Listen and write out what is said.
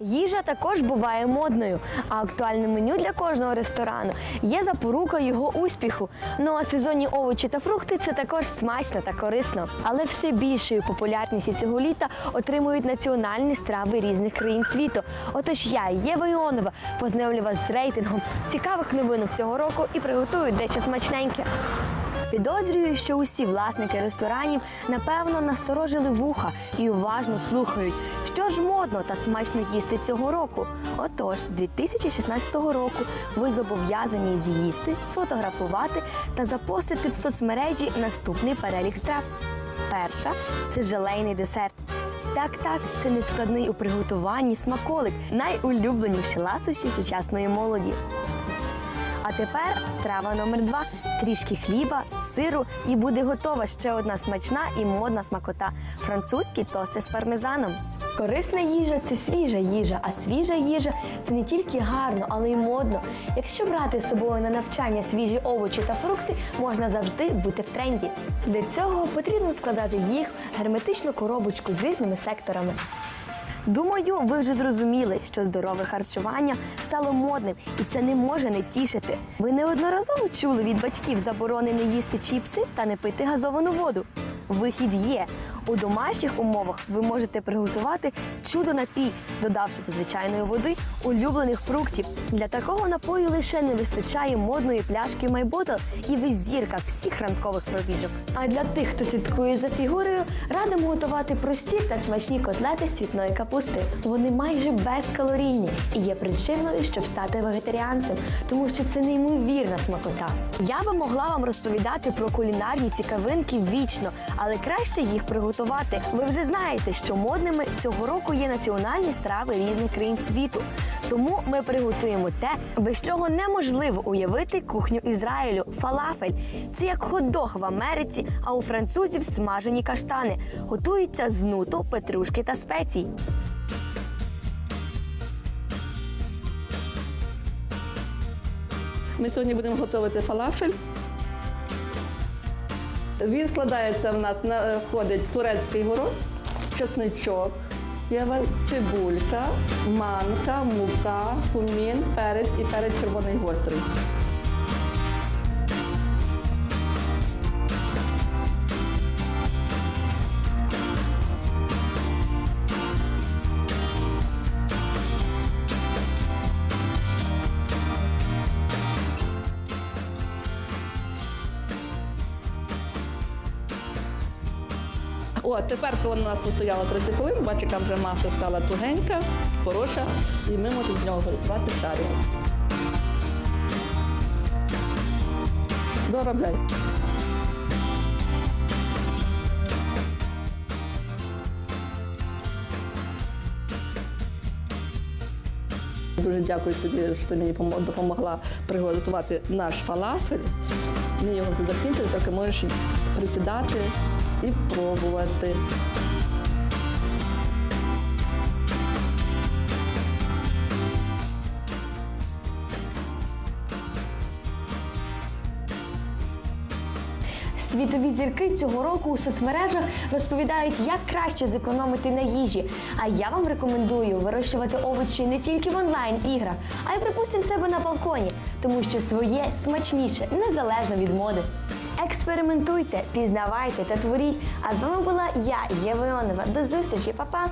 Їжа також буває модною, а актуальне меню для кожного ресторану є запорукою його успіху. Ну а сезонні овочі та фрукти це також смачно та корисно. Але все більшою популярністю цього літа отримують національні страви різних країн світу. Отож я, Єва Іонова, познайомлю вас з рейтингом цікавих новинок цього року і приготую дещо смачненьке. Підозрюю, що усі власники ресторанів напевно насторожили вуха і уважно слухають, що ж модно та смачно їсти цього року. Отож, 2016 року ви зобов'язані з'їсти, сфотографувати та запостити в соцмережі наступний перелік страв. Перша це желейний десерт. Так, так, це нескладний у приготуванні смаколик, найулюбленіші ласощі сучасної молоді. А тепер страва номер два: трішки хліба, сиру, і буде готова ще одна смачна і модна смакота французькі тости з пармезаном. Корисна їжа це свіжа їжа, а свіжа їжа це не тільки гарно, але й модно. Якщо брати з собою на навчання свіжі овочі та фрукти, можна завжди бути в тренді. Для цього потрібно складати їх в герметичну коробочку з різними секторами. Думаю, ви вже зрозуміли, що здорове харчування стало модним, і це не може не тішити. Ви неодноразово чули від батьків заборони не їсти чіпси та не пити газовану воду. Вихід є. У домашніх умовах ви можете приготувати чудо напій, додавши до звичайної води улюблених фруктів. Для такого напою лише не вистачає модної пляшки MyBottle і ви зірка всіх ранкових пробіжок. А для тих, хто слідкує за фігурою, радимо готувати прості та смачні котлети з цвітної капусти. Вони майже безкалорійні і є причиною, щоб стати вегетаріанцем, тому що це неймовірна смакота. Я би могла вам розповідати про кулінарні цікавинки вічно, але краще їх приготувати. Ви вже знаєте, що модними цього року є національні страви різних країн світу. Тому ми приготуємо те, без чого неможливо уявити кухню Ізраїлю фалафель. Це як хот-дог в Америці, а у французів смажені каштани. Готуються з нуту, петрушки та спецій. Ми сьогодні будемо готувати фалафель. Він складається в нас, на- входить турецький горох, чесничок, цибулька, манка, мука, кумін, перець і перець червоний гострий. О, тепер вона у нас постояла 30 хвилин, бачу, яка вже маса стала тугенька, хороша, і ми можемо з нього готувати шарик. Доробляй. Дуже дякую тобі, що ти мені допомогла приготувати наш фалафель. Ми його закінчили, тільки можеш присідати і пробувати. Світові зірки цього року у соцмережах розповідають, як краще зекономити на їжі. А я вам рекомендую вирощувати овочі не тільки в онлайн-іграх, а й припустимо себе на балконі, тому що своє смачніше незалежно від моди. Експериментуйте, пізнавайте та творіть. А з вами була я, Єва Іонова. До зустрічі, па-па!